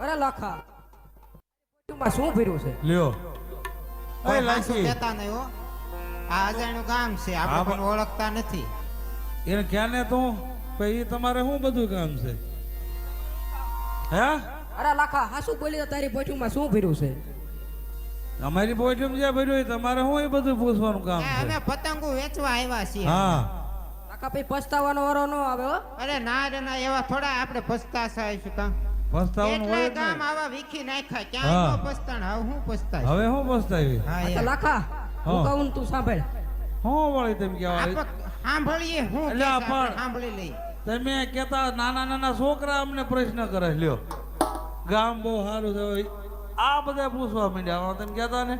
અરે લખા. માં શું ફેર્યું છે? લ્યો. કોઈ એ કહેતા નહીં હો. આ અજાણ્યું ગામ છે. આપણે પણ- પણ ઓળખતા નથી. એને ક્યાં ને તું? પછી તમારે શું બધું કામ છે? હે? અરે લાખા હા શું બોલી તારી તારી માં શું ફેર્યું છે? અમારી પોઈટમ જે ભર્યું તમારે શું એ બધું પૂછવાનું કામ છે? અમે પતંગો વેચવા આવ્યા છીએ. હા. લાખા પછી પસ્તાવાનો વારો ન આવે હો. અરે ના રે ના એવા થોડા આપણે પસ્તાશા આવીશું કાં? પસ્તાવાનું હોય ગામ આવા વીખી નાખ્યા ક્યાંય નો પસ્તાણ હવે હું પસ્તાય? હવે શું પસ્તાવી હા તો હું. કહું તું સાંભળ. શું વળી તેમ કહેવાય? સાંભળીએ હું એટલે કહેશે આ આપણે પણ- સાંભળી લઈએ. તમે કેતા નાના નાના છોકરા અમને પ્રશ્ન કરે લ્યો. ગામ બહુ સારું છે આ બધા પૂછવા માંડ્યા. તમે કહેતા ને?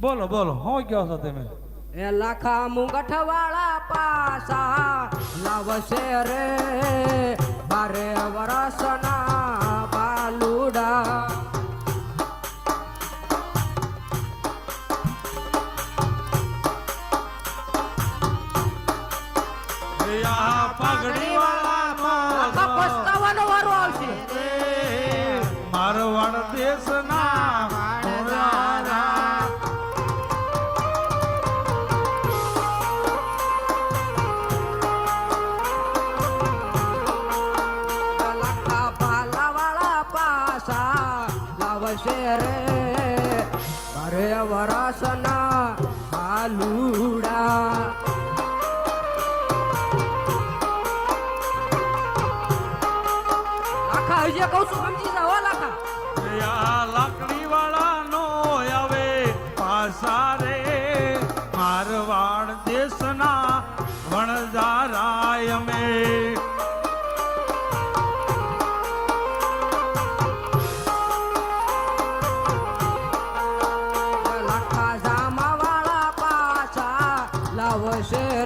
બોલો બોલો હું કહો છો તમે? એ લાખા મુંગઠ વાળા પાસા લાવશે રે. બારે વરસના બાલુડા પગડી વાળા મારવાડ દેશના લાવશે રે અરે વરાસના આલુડા આખા હજી કહું છું સમજી જાઓ લાખા.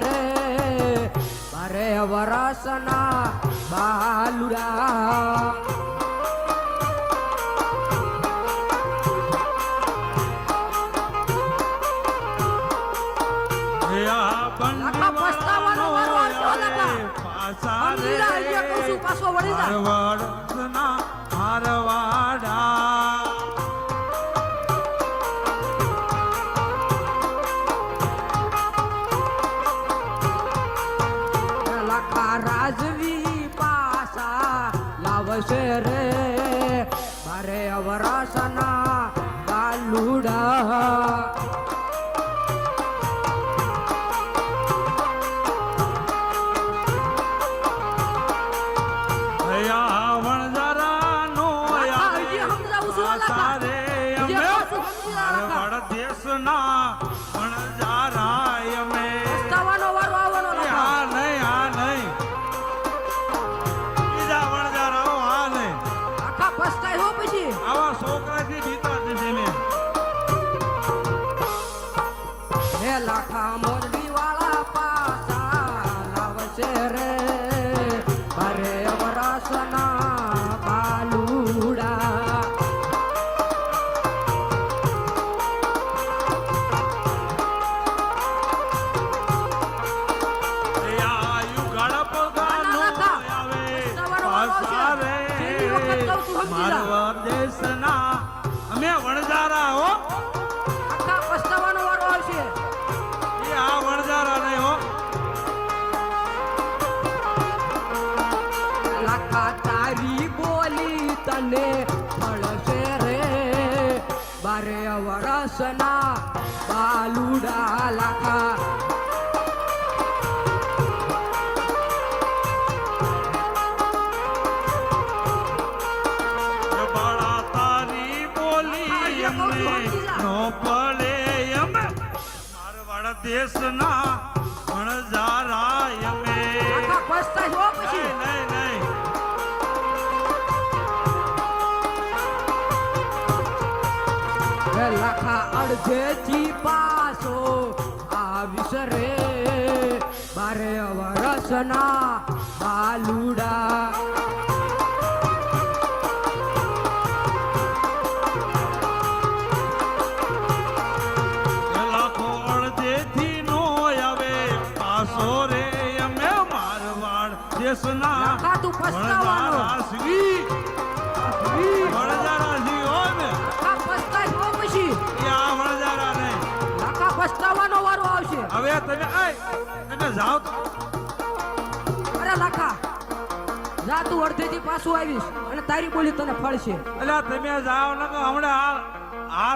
રે મારે વરસના બાલુરા. પસ્તાવાનો વારો કહું છું, પાછો વળી જા. મારવાડના પાછું સમજી જા, લાખા. મારવાડ દેશના લાખા મોરબી વાળા પાસા લાવશે રે. લાખા તારી બોલી તને મળશે રે બારે વરસના બાલુડા લાખા એ બાળા તારી બોલી આજે લાખા અડધેથી પાછો આવીશ રે. બારે વરસના બાલુડા. પાસો દેશના તું પસ્તાવાનો. તમે આય. તમે જાઓ તો. અરે લાખા જા તું અડધેથી પાછું આવીશ અને તારી બોલી તને ફળશે. એટલે તમે જાઓ ને હમણાં આ